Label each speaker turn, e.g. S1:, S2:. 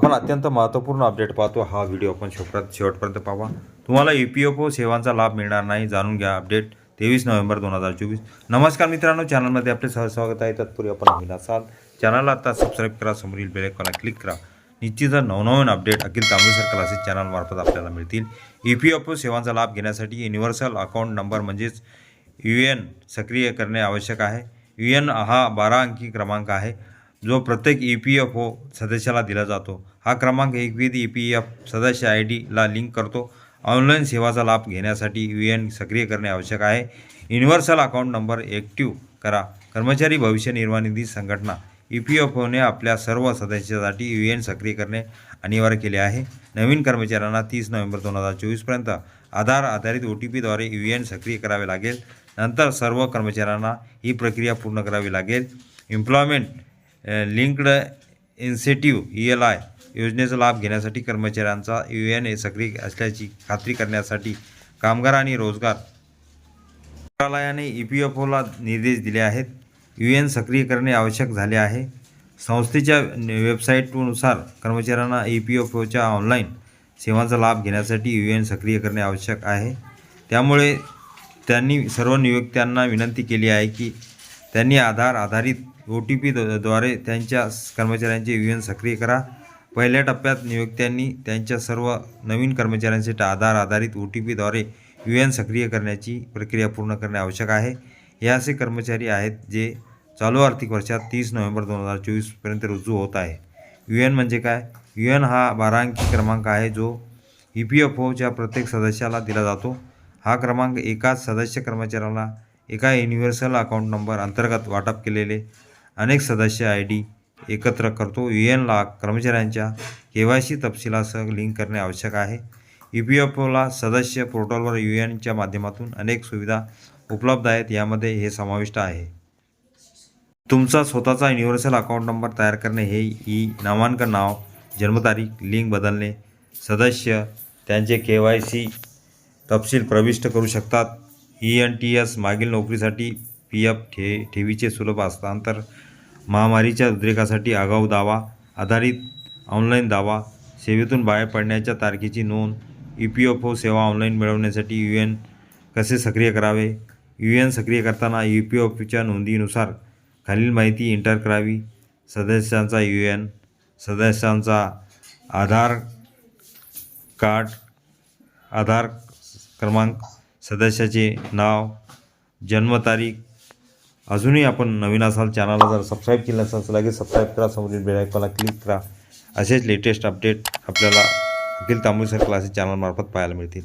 S1: आपण अत्यंत महत्त्वपूर्ण अपडेट पाहतो. हा व्हिडिओ आपण शेवट शेवटपर्यंत पाहा. तुम्हाला ई पी एफ ओ सेवांचा लाभ मिळणार नाही जाणून घ्या अपडेट तेवीस नोव्हेंबर दोन हजार चोवीस. नमस्कार मित्रांनो चॅनलमध्ये आपले सहस्वागत आहे. तत्पूर्वी आपण नवीन असाल चॅनलला आता सबस्क्राईब करा समोरील बेलेकॉनला क्लिक करा. निश्चितच नवनवीन अपडेट अखिल तांबेसर क्लासेस चॅनलमार्फत आपल्याला मिळतील. ई पी एफ ओ सेवांचा लाभ घेण्यासाठी युनिव्हर्सल अकाउंट नंबर म्हणजेच यू एन सक्रिय करणे आवश्यक आहे. यू एन हा बारा अंकी क्रमांक आहे. जो प्रत्येक ई पी एफ ओ सदस्याला दिला जातो. हा क्रमांक एकविध ई पी एफ सदस्य आय डीला लिंक करतो. ऑनलाईन सेवाचा लाभ घेण्यासाठी यू एन सक्रिय करणे आवश्यक आहे. युनिव्हर्सल अकाउंट नंबर ॲक्टिव्ह करा. कर्मचारी भविष्य निर्वाह निधी संघटना ई पी एफ ओने आपल्या सर्व सदस्यासाठी यू एन सक्रिय करणे अनिवार्य केले आहे. नवीन कर्मचाऱ्यांना तीस नोव्हेंबर दोन हजार चोवीसपर्यंत आधार आधारित ओ टी पीद्वारे यू एन सक्रिय करावे लागेल. नंतर सर्व कर्मचाऱ्यांना ही प्रक्रिया पूर्ण करावी लागेल. Employment linked incentive E L I योजनेचा लाभ घेण्यासाठी कर्मचाऱ्यांचा यू एन ए सक्रिय असल्याची खात्री करण्यासाठी कामगार आणि रोजगार मंत्रालयाने ई पी एफ ओला निर्देश दिले आहेत. यू एन सक्रिय करणे आवश्यक झाले आहे. संस्थेच्या वेबसाईटनुसार कर्मचाऱ्यांना ई पी एफ ओच्या ऑनलाईन सेवांचा लाभ घेण्यासाठी यू एन सक्रिय करणे आवश्यक आहे. त्यामुळे त्यांनी सर्व नियुक्त्यांना विनंती केली आहे की त्यांनी आधार आधारित ओ टी पी द्वारे त्यांच्या कर्मचाऱ्यांचे यू एन सक्रिय करा. पहिल्या टप्प्यात नियुक्त्यांनी त्यांच्या सर्व नवीन कर्मचाऱ्यांसाठी आधार आधारित ओ टी पीद्वारे यू एन सक्रिय करण्याची प्रक्रिया पूर्ण करणे आवश्यक आहे. हे असे कर्मचारी आहेत जे चालू आर्थिक वर्षात तीस नोव्हेंबर दोन हजार चोवीसपर्यंत रुजू होत आहे. यू एन म्हणजे काय? यू एन हा बारा अंकी क्रमांक आहे जो ई पी एफ ओच्या प्रत्येक सदस्याला दिला जातो. हा क्रमांक एकाच सदस्य कर्मचाऱ्याला एका युनिव्हर्सल अकाउंट नंबर अंतर्गत वाटप केलेले अनेक सदस्य आय डी एकत्र करतो. यू एनला कर्मचाऱ्यांच्या के वाय सी तपशिलासह लिंक करणे आवश्यक आहे. ई पी एफ ओला सदस्य पोर्टलवर यू एनच्या माध्यमातून अनेक सुविधा उपलब्ध आहेत. यामध्ये हे समाविष्ट आहे. तुमचा स्वतःचा युनिव्हर्सल अकाउंट नंबर तयार करणे हे ई नामांकन नाव जन्मतारीख लिंक बदलणे सदस्य त्यांचे के वाय सी तपशील प्रविष्ट करू शकतात. ई एन टी एस मागील नोकरीसाठी पी एफ ठे ठेवीचे सुलभ हस्तांतर महामारीच्या उद्रेकासाठी आगाऊ दावा आधारित ऑनलाईन दावा सेवेतून बाहेर पडण्याच्या तारखेची नोंद ई पी एफ ओ सेवा ऑनलाईन मिळवण्यासाठी यू एन कसे सक्रिय करावे? यू एन सक्रिय करताना यू पी एफ ओच्या नोंदीनुसार खालील माहिती एंटर करावी. सदस्यांचा यू एन सदस्यांचा आधार कार्ड आधार क्रमांक सदस्याचे नाव जन्मतारीख अजूनही आपण नवीन असाल चॅनलला जर सबस्क्राईब केलं असाल तर लगेच सबस्क्राईब करा समोरील बेलायकॉनला क्लिक करा. असेच लेटेस्ट अपडेट आपल्याला अखिल तांबूसर क्लासेस चॅनलमार्फत पाहायला मिळतील.